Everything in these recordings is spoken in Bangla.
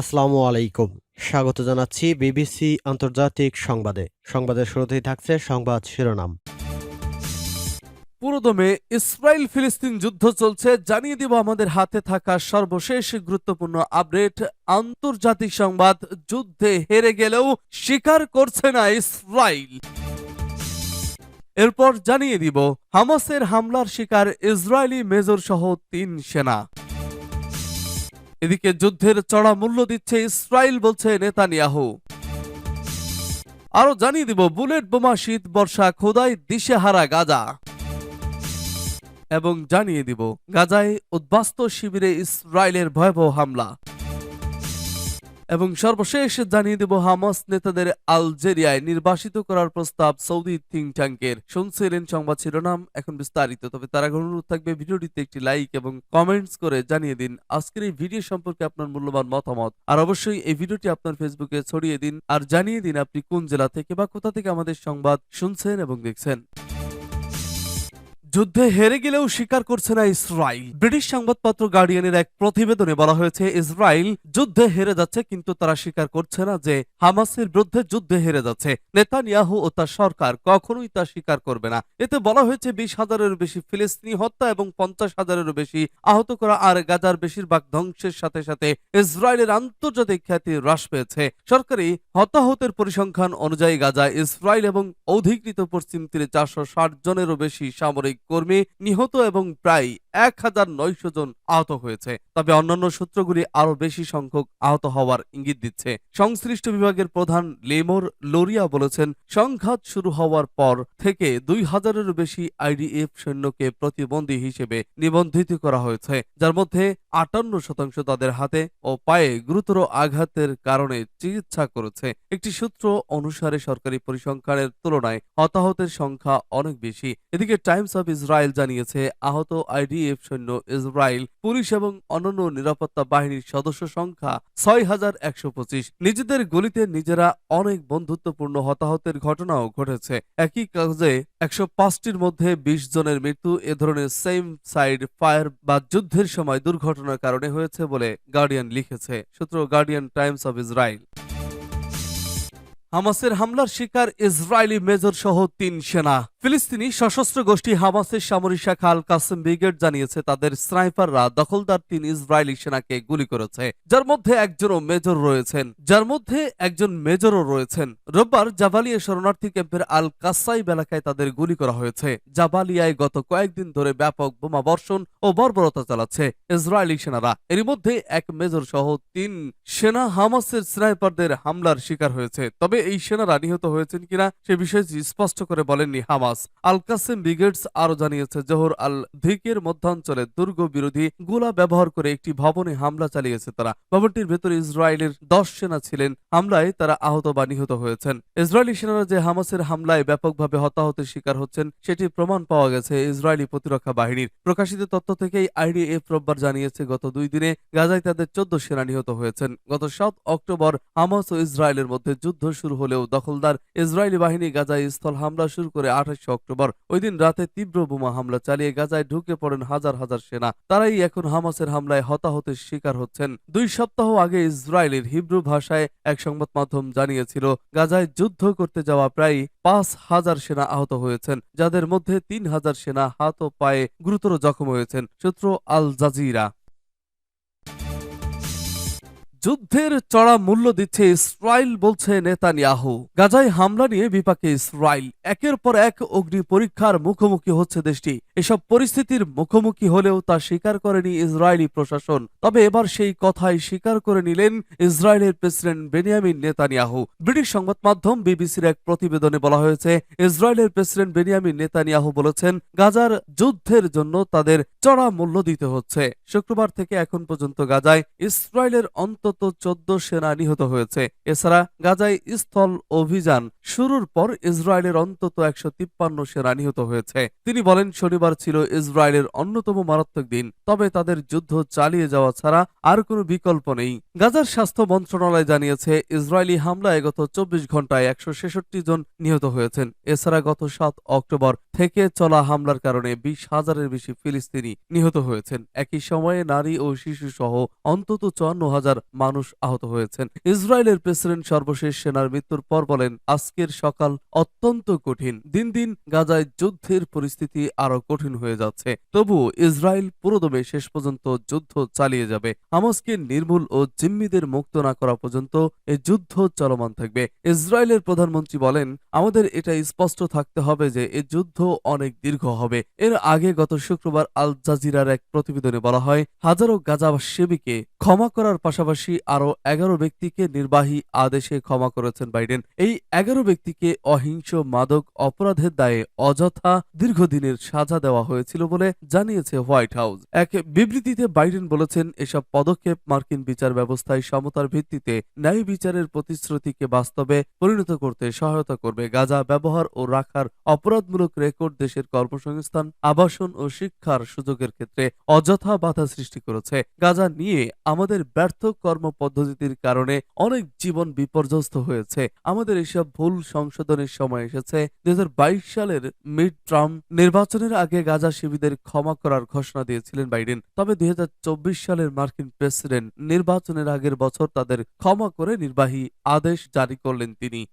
আসসালামু আলাইকুম। স্বাগত জানাচ্ছি বিবিসি আন্তর্জাতিক সংবাদে। সংবাদের শুরুতেই থাকছে সংবাদ শিরোনাম। পুরোদমে ইসরায়েল ফিলিস্তিন যুদ্ধ চলছে, জানিয়ে দিব আমাদের হাতে থাকা সর্বশেষ গুরুত্বপূর্ণ আপডেট। আন্তর্জাতিক সংবাদ, যুদ্ধে হেরে গেলেও স্বীকার করছে না ইসরায়েল। এরপর জানিয়ে দিব, হামাসের হামলার শিকার ইসরায়েলি মেজর সহ তিন সেনা। এদিকে যুদ্ধের চড়া মূল্য দিচ্ছে ইসরায়েল বলছে নেতানিয়াহু। আরও জানিয়ে দিব, বুলেট বোমা শীত বর্ষা খোদাই দিশেহারা গাজা। এবং জানিয়ে দিব, গাজায় উদ্বাস্ত শিবিরে ইসরায়েলের ভয়াবহ হামলা। এবং সর্বশেষ জানিয়ে দেব, হামাস নেতাদের আলজেরিয়ায় নির্বাসিত করার প্রস্তাব সৌদি থিঙ্ক ট্যাঙ্কের শুনছিলেন সংবাদ শিরোনাম, এখন বিস্তারিত। তবে তার আগে অনুরোধ থাকবে, ভিডিওটিতে একটি লাইক এবং কমেন্টস করে জানিয়ে দিন। আজকের এই ভিডিও সম্পর্কে আপনার মূল্যবান মতামত। আর অবশ্যই এই ভিডিওটি আপনার ফেসবুকে ছড়িয়ে দিন। আর জানিয়ে দিন আপনি কোন জেলা থেকে বা কোথা থেকে আমাদের সংবাদ শুনছেন এবং দেখছেন। যুদ্ধে হেরে গেলেও স্বীকার করছে না ইসরায়েল। ব্রিটিশ সংবাদপত্র গার্ডিয়ানের এক প্রতিবেদনে বলা হয়েছে, ইসরায়েল যুদ্ধে হেরে যাচ্ছে, কিন্তু তারা স্বীকার করছে না যে হামাসের বিরুদ্ধে যুদ্ধে হেরে যাচ্ছে। নেতানিয়াহু ও তার সরকার কখনোই তা স্বীকার করবে না। এতে বলা হয়েছে, বিশ হাজারেরও বেশি ফিলিস্তিনি হত্যা এবং পঞ্চাশ হাজারেরও বেশি আহত করা আর গাজার বেশিরভাগ ধ্বংসের সাথে সাথে ইসরায়েলের আন্তর্জাতিক খ্যাতি হ্রাস পেয়েছে। সরকারি হতাহতের পরিসংখ্যান অনুযায়ী গাজায় ইসরায়েল এবং অধিকৃত পশ্চিম তীরে চারশো ষাট জনেরও বেশি সামরিক কর্মী নিহত এবং প্রায় এক হাজার নয়শো জন আহত হয়েছে। তবে অন্যান্য সূত্রগুলি আরও বেশি সংখ্যক আহত হওয়ার ইঙ্গিত দিচ্ছে। সংশ্লিষ্ট বিভাগের প্রধান লেমোর লোরিয়া বলেছেন, সংঘাত শুরু হওয়ার পর থেকে দুই হাজারেরও বেশি আইডিএফ সৈন্যকে প্রতিবন্ধী হিসেবে নিবন্ধিত করা হয়েছে, যার মধ্যে আটান্ন শতাংশ তাদের হাতে ও পায়ে গুরুতর আঘাতের কারণে চিকিৎসা করেছে। একটি সূত্র অনুসারে সরকারি পরিসংখ্যানের তুলনায় হতাহতের সংখ্যা অনেক বেশি। এদিকে টাইমস অব ইসরায়েল জানিয়েছে, আহত আইডিএফ সৈন্য ইসরায়েল, পুলিশ এবং অন্যান্য নিরাপত্তা বাহিনীর সদস্য সংখ্যা ছয় হাজার একশো পঁচিশ। নিজেদের গলিতে নিজেরা অনেক বন্ধুত্বপূর্ণ হতাহতের ঘটনাও ঘটেছে। একই কাজে একশো পাঁচটির মধ্যে বিশ জনের মৃত্যু এ ধরনের সেম সাইড ফায়ার বা যুদ্ধের সময় দুর্ঘটনার কারণে হয়েছে বলে গার্ডিয়ান লিখেছে, সূত্র গার্ডিয়ান টাইমস অব ইসরায়েল। হামাসের হামলার শিকার ইসরায়েলি মেজর সহ তিন সেনা। ফিলিস্তিনি সশস্ত্র গোষ্ঠী হামাসের সামরিক শাখা আল কাসেম ব্রিগেড জানিয়েছে তাদের স্নাইপাররা দখলদার তিন ইসরায়েলি সেনাকে গুলি করেছে, যার মধ্যে একজনও মেজর রয়েছেন। যার মধ্যে একজন মেজরও রয়েছেন। রোববার জাবালিয়া শরণার্থী ক্যাম্পের আল কাসাইব এলাকায় তাদের গুলি করা হয়েছে। জাবালিয়ায় গত কয়েকদিন ধরে ব্যাপক বোমা বর্ষণ ও বর্বরতা চালাচ্ছে ইসরায়েলি সেনারা। এর মধ্যে এক মেজর সহ তিন সেনা হামাসের স্নাইপারদের হামলার শিকার হয়েছে। তবে এই সেনারা নিহত হয়েছেন কিনা সে বিষয়টি স্পষ্ট করে বলেননি হামাস। আল কাসেম ব্রিগেডস আরও জানিয়েছে, জোহর আল ধিকের মধ্যাঞ্চলে দুর্গ বিরোধী গোলা ব্যবহার করে একটি ভবনে হামলা চালিয়েছে তারা। ভবনটির ভেতরে ইসরায়েলের দশ সেনা ছিলেন। হামলায় তারা আহত বা নিহত হয়েছেন। ইসরায়েলি সেনারা যে হামাসের হামলায় ব্যাপকভাবে হতাহতের শিকার হচ্ছেন, সেটি প্রমাণ পাওয়া গেছে ইসরায়েলি প্রতিরক্ষা বাহিনীর। প্রকাশিত তথ্য থেকেই আইডিএফ রোববার জানিয়েছে, গত দুই দিনে গাজায় তাদের চোদ্দ সেনা নিহত হয়েছেন। গত সাত অক্টোবর হামাস ও ইসরায়েলের মধ্যে যুদ্ধ শুরু হলেও দখলদার ইসরায়েলি বাহিনী গাজায় স্থল হামলা শুরু করে আঠাশে অক্টোবর। ওই দিন রাতে তীব্র বোমা হামলা চালিয়ে গাজায় ঢুকে পড়েন হাজার হাজার সেনা। তারাই এখন হামাসের হামলায় হতাহতের শিকার হচ্ছেন। দুই সপ্তাহ আগে ইসরায়েলের হিব্রু ভাষায় এক সংবাদ মাধ্যম জানিয়েছিল, গাজায় যুদ্ধ করতে যাওয়া প্রায় পাঁচ হাজার সেনা আহত হয়েছেন, যাদের মধ্যে তিন হাজার সেনা হাত ও পায়ে গুরুতর জখম হয়েছেন, সূত্র আল জাজিরা। যুদ্ধের চড়া মূল্য দিচ্ছে ইসরায়েল বলছে নেতানিয়াহু। গাজায় হামলা নিয়ে বিপাকে ইসরায়েল। একের পর এক অগ্নি পরীক্ষার মুখোমুখি হচ্ছে দেশটি। এসব পরিস্থিতির মুখোমুখি হলেও তা স্বীকার করেনি ইসরায়েলি প্রশাসন। তবে এবার সেই কথাই স্বীকার করে নিলেন ইসরায়েলের প্রেসিডেন্ট বেনিয়ামিন নেতানিয়াহু। ব্রিটিশ সংবাদ মাধ্যম বিবিসির এক প্রতিবেদনে বলা হয়েছে, ইসরায়েলের প্রেসিডেন্ট বেনিয়ামিন নেতানিয়াহু বলেছেন, গাজার যুদ্ধের জন্য তাদের চড়া মূল্য দিতে হচ্ছে। শুক্রবার থেকে এখন পর্যন্ত গাজায় ইসরায়েলের অন্তত চোদ্দ সেনা নিহত হয়েছে। এছাড়া গাজায় স্থল অভিযান শুরুর পর ইসরায়েলের অন্তত একশো তিপ্পান্ন সেনা নিহত হয়েছে। তিনি বলেন, শনিবার ছিল ইসরায়েলের অন্যতম মারাত্মক দিন, তবে তাদের যুদ্ধ চালিয়ে যাওয়া ছাড়া আর কোনো বিকল্প নেই। গাজার স্বাস্থ্য মন্ত্রণালয় জানিয়েছে, ইসরায়েলি হামলায় গত চব্বিশ ঘন্টায় একশো ছেষট্টি জন নিহত হয়েছেন। এছাড়া গত সাত অক্টোবর থেকে চলা হামলার কারণে বিশ হাজারের বেশি ফিলিস্তিনি নিহত হয়েছেন। একই সময়ে নারী ও শিশু সহ অন্তত চুয়ান্ন হাজার মানুষ আহত হয়েছেন। ইসরায়েলের প্রেসিডেন্ট সর্বশেষ সেনার মৃত্যুর পর বলেন, আজকের সকাল অত্যন্ত কঠিন। দিন দিন গাজায় যুদ্ধের পরিস্থিতি আরও কঠিন হয়ে যাচ্ছে। তবু ইসরায়েল পুরোদমে শেষ পর্যন্ত যুদ্ধ চালিয়ে যাবে। হামাসকে নির্মূল ও জিম্মিদের মুক্ত না করা পর্যন্ত এই যুদ্ধ চলমান থাকবে। ইসরায়েলের প্রধানমন্ত্রী বলেন, আমাদের এটা স্পষ্ট থাকতে হবে যে এ যুদ্ধ অনেক দীর্ঘ হবে। এর আগে গত শুক্রবার আল জাজিরার এক প্রতিবেদনে বলা হয়, হাজারো গাজা ক্ষমা করার পাশাপাশি আরও এগারো ব্যক্তিকে নির্বাহী আদেশে ক্ষমা করেছেন বাইডেন। এই এগারো ব্যক্তিকে অহিংস, মাদক, অপরাধের দায়ে অযথা দীর্ঘদিনের সাজা দেওয়া হয়েছিল বলে জানিয়েছে হোয়াইট হাউস। এক বিবৃতিতে বাইডেন বলেছেন, এসব পদক্ষেপ মার্কিন বিচার ব্যবস্থায় সমতার ভিত্তিতে ন্যায় বিচারের প্রতিশ্রুতিকে বাস্তবে পরিণত করতে সহায়তা করবে। গাজা ব্যবহার ও রাখার অপরাধমূলক রেকর্ড দেশের কর্মসংস্থান, আবাসন ও শিক্ষার সুযোগের ক্ষেত্রে অযথা বাধা সৃষ্টি করেছে। গাজা নিয়ে আমাদের ব্যর্থ কর্ম পদ্ধতির কারণে অনেক জীবন বিপর্যস্ত হয়েছে। আমাদের এসব ভুল সংশোধনের সময় এসেছে। দুই সালের মিড ট্রাম্প নির্বাচনের আগে গাজা শিবিদের ক্ষমা করার ঘোষণা দিয়েছিলেন বাইডেন। তবে দুই হাজার চব্বিশ সালের মার্কিন প্রেসিডেন্ট নির্বাচনের আগের বছর তাদের ক্ষমা করে নির্বাহী আদেশ জারি করলেন তিনি।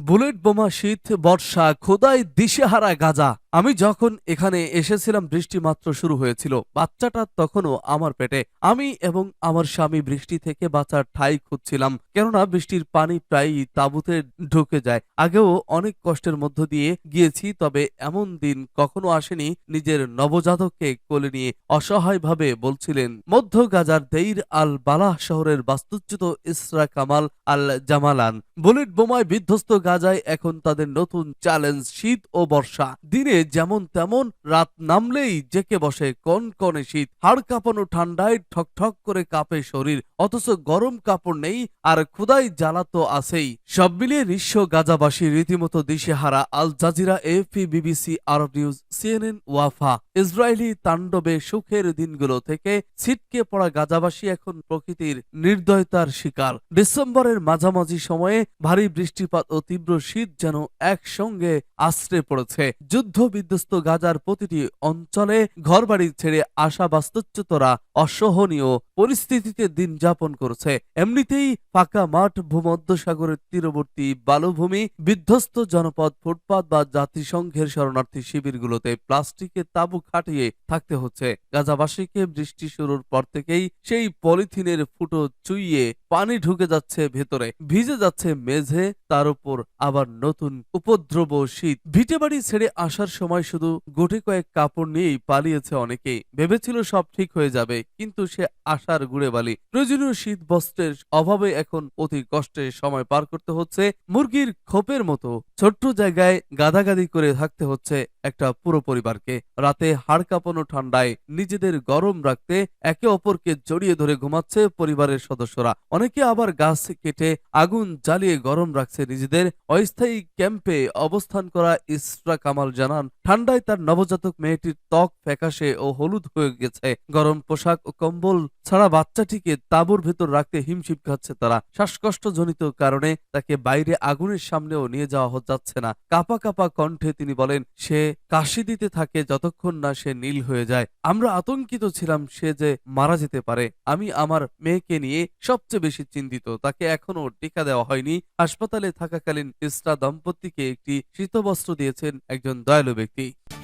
বুলেট বোমা শীত, বর্ষা, খোদাই দিশেহারা গাজা। আমি যখন এখানে এসেছিলাম, বৃষ্টি মাত্র শুরু হয়েছিল। বাচ্চাটা তখনও আমার পেটে। আমি এবং আমার স্বামী বৃষ্টি থেকে বাঁচার ঠাই খুঁজছিলাম, কেননা বৃষ্টির পানি প্রায়ই তাঁবুতে ঢুকে যায়। আগেও অনেক কষ্টের মধ্য দিয়ে গিয়েছি, তবে এমন দিন কখনো আসেনি নিজের নবজাতককে কোলে নিয়ে। অসহায়ভাবে বলছিলেন, মধ্য গাজার দেইর আল বালাহ শহরের বাস্তুচ্যুত ইসরা কামাল আল জামালান। বুলেট বোমায় বিধ্বস্ত গাজায় এখন তাদের নতুন চ্যালেঞ্জ শীত ও বর্ষা। দিনে যেমন তেমন রাত নামলেই জেকে বসে কনকনে শীত। হাড় কাঁপানো ঠান্ডায় ঠকঠক করে কাঁপে শরীর, অথচ গরম কাপড় নেই আর ক্ষুদাই জ্বালা তো আছেই। সব মিলিয়ে নিঃস্ব গাজাবাসী রীতিমতো দিশেহারা। Al Jazeera AFP BBC, Arab News, CNN, ওয়াফা। Israeli তাণ্ডবে সুখের দিনগুলো থেকে ছিটকে পড়া গাজাবাসী এখন প্রকৃতির নির্দয়তার শিকার। ডিসেম্বরের মাঝামাঝি সময়ে ভারী বৃষ্টিপাত ও তীব্র শীত যেন একসঙ্গে আশ্রে পড়েছে। যুদ্ধ বিধ্বস্ত গাজার প্রতিটি অঞ্চলে ঘরবাড়ি ছেড়ে আসা বাস্তুচ্যুতরা অসহনীয় পরিস্থিতিতে দিন যাপন করছে। এমনিতেই ফাঁকা মাঠ, ভূমধ্যসাগরের তীরবর্তী বালুভূমি, বিধ্বস্ত জনপদ, ফুটপাত বা জাতিসংঘের শরণার্থী শিবিরগুলোতে প্লাস্টিকের তাঁবু খাটিয়ে থাকতে হচ্ছে। গাজাবাসীকে বৃষ্টি শুরুর পর থেকেই সেই পলিথিনের ফুটো চুইয়ে পানি ঢুকে যাচ্ছে ভেতরে, ভিজে যাচ্ছে মেঝে, তার উপর আবার নতুন উপদ্রব শীত। ভিটে বাড়ি ছেড়ে আসার সময় শুধু গোটে কয়েক কাপড় নিয়েই পালিয়েছে অনেকেই। ভেবেছিল সব ঠিক হয়ে যাবে, কিন্তু সে আশার গুড়ে বালি। প্রয়োজনীয় শীত বস্ত্রের অভাবে এখন অতি কষ্টে সময় পার করতে হচ্ছে। মুরগির খোপের মতো ছোট্ট জায়গায় গাদাগাদি করে থাকতে হচ্ছে একটা পুরো পরিবারকে। রাতে হাড় কাঁপানো ঠান্ডায় নিজেদের গরম রাখতে একে অপরকে জড়িয়ে ধরে ঘুমাচ্ছে পরিবারের সদস্যরা। অনেকে আবার গাছ কেটে আগুন জ্বালিয়ে গরম রাখছে। নিজেদের অস্থায়ী ক্যাম্পে অবস্থান করা ইসরা কামাল জানান ঠান্ডায় তার নবজাতক মেয়েটির ত্বক ফ্যাকাশে ও হলুদ হয়ে গেছে। গরম পোশাক ও কম্বল ছাড়া বাচ্চাটিকে তাঁবুর ভেতর রাখতে হিমশিম খাচ্ছে তারা। শ্বাসকষ্টজনিত কারণে তাকে বাইরে আগুনের সামনেও নিয়ে যাওয়া যাচ্ছে না। কাপা কাপা কণ্ঠে তিনি বলেন, সে কাশি দিতে থাকে যতক্ষণ না সে নীল হয়ে যায়। আমরা আতঙ্কিত ছিলাম সে যে মারা যেতে পারে। আমি আমার মেয়েকে নিয়ে সবচেয়ে বেশি চিন্তিত। তাকে এখনও টিকা দেওয়া হয়নি। হাসপাতালে থাকাকালীন ইসরা দম্পতিকে একটি শীতবস্ত্র দিয়েছেন একজন দয়ালু ব্যক্তি। 对。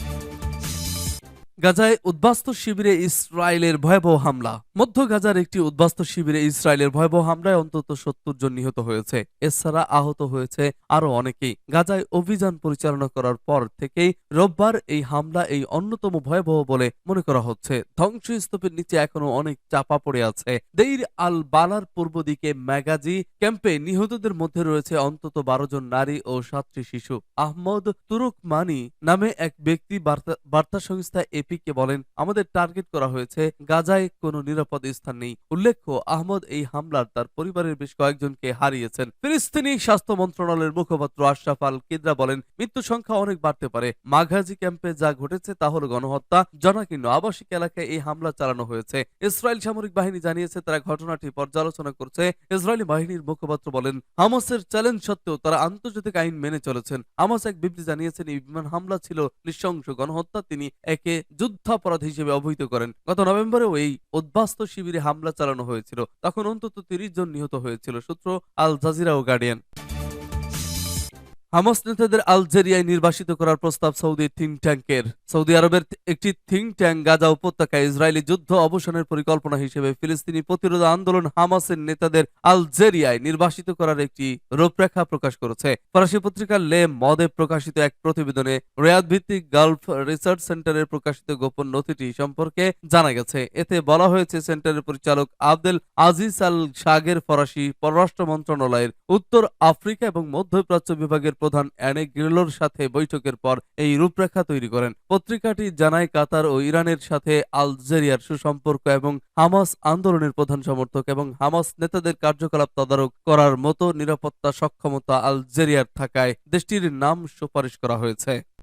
গাজায় উদ্বাস্তু শিবিরে ইসরায়েলের ভয়াবহ হামলা। মধ্য গাজার একটি উদ্বাস্তু শিবিরে ইসরায়েলের ভয়াবহ হামলায় অন্তত সত্তর জন নিহত হয়েছে। এছাড়া আহত হয়েছে আরও অনেকেই। গাজায় অভিযান পরিচালনা করার পর থেকেই রোববার এই হামলা এই অন্যতম ভয়াবহ বলে মনে করা হচ্ছে। ধ্বংসস্তূপের নিচে এখনও অনেক চাপা পড়ে আছে। দেইর আল বালার পূর্ব দিকে ম্যাগাজি ক্যাম্পে নিহতদের মধ্যে রয়েছে অন্তত বারো জন নারী ও সাতটি শিশু। আহমদ তুরুকমানি নামে এক ব্যক্তি বার্তা বার্তা সংস্থা এপিকে বলেন, আমাদের টার্গেট করা হয়েছে, গাজায় কোনো নিরাপদ স্থান নেই। উল্লেখ্য, আহমদ এই হামলার তার পরিবারের বেশ কয়েকজনকে হারিয়েছেন। ফিলিস্তিনি স্বাস্থ্য মন্ত্রণালয়ের মুখপাত্র আশরাফ আল কিদ্রা বলেন মৃত্যু সংখ্যা অনেক বাড়তে পারে। মাঘাজি ক্যাম্পে যা ঘটেছে তা হল গণহত্যা, জনাকীর্ণ আবাসিক এলাকায় এই হামলা চালানো হয়েছে। ইসরায়েল সামরিক বাহিনী জানিয়েছে, তারা ঘটনাটি পর্যালোচনা করছে। ইসরায়েলি বাহিনীর মুখপাত্র বলেন, হামাসের চ্যালেঞ্জ সত্ত্বেও তারা আন্তর্জাতিক আইন মেনে চলেছেন। হামাস এক বিবৃতি জানিয়েছেন, এই বিমান হামলা ছিল নৃশংস গণহত্যা। তিনি একে যুদ্ধাপরাধ হিসেবে অভিহিত করেন। গত নভেম্বরেও এই উদ্বাস্ত শিবিরে হামলা চালানো হয়েছিল। তখন অন্তত তিরিশ জন নিহত হয়েছিল, সূত্র আল জাজিরা ও গার্ডিয়ান। হামাস নেতাদের আলজেরিয়ায় নির্বাসিত করার প্রস্তাব সৌদি থিঙ্ক ট্যাঙ্কের। সৌদি আরবের একটি থিঙ্ক ট্যাঙ্ক গাজা উপত্যকায় ইসরায়েলি যুদ্ধ অবসানের পরিকল্পনা হিসেবে ফিলিস্তিনি প্রতিরোধ আন্দোলন হামাসের নেতাদের আলজেরিয়ায় নির্বাসিত করার একটি রূপরেখা প্রকাশ করেছে। ফরাসি পত্রিকা লে মদে প্রকাশিত এক প্রতিবেদনে রিয়াদ ভিত্তিক গালফ রিসার্চ সেন্টারের প্রকাশিত গোপন নথিটি সম্পর্কে জানা গেছে। এতে বলা হয়েছে, সেন্টারের পরিচালক আবদেল আজিজ আল শাগের ফরাসি পররাষ্ট্র মন্ত্রণালয়ের উত্তর আফ্রিকা এবং মধ্যপ্রাচ্য বিভাগের প্রধান অ্যানে গ্রিলোর সাথে বৈঠকের পর এই রূপরেখা তৈরি করেন। পত্রিকাটি জানায়, কাতার ও ইরানের সাথে আলজেরিয়ার সুসম্পর্ক এবং হামাস আন্দোলনের প্রধান সমর্থক এবং হামাস নেতাদের কার্যকলাপ তদারক করার মতো নিরাপত্তা সক্ষমতা আলজেরিয়ার থাকায় দেশটির নাম সুপারিশ করা হয়েছে।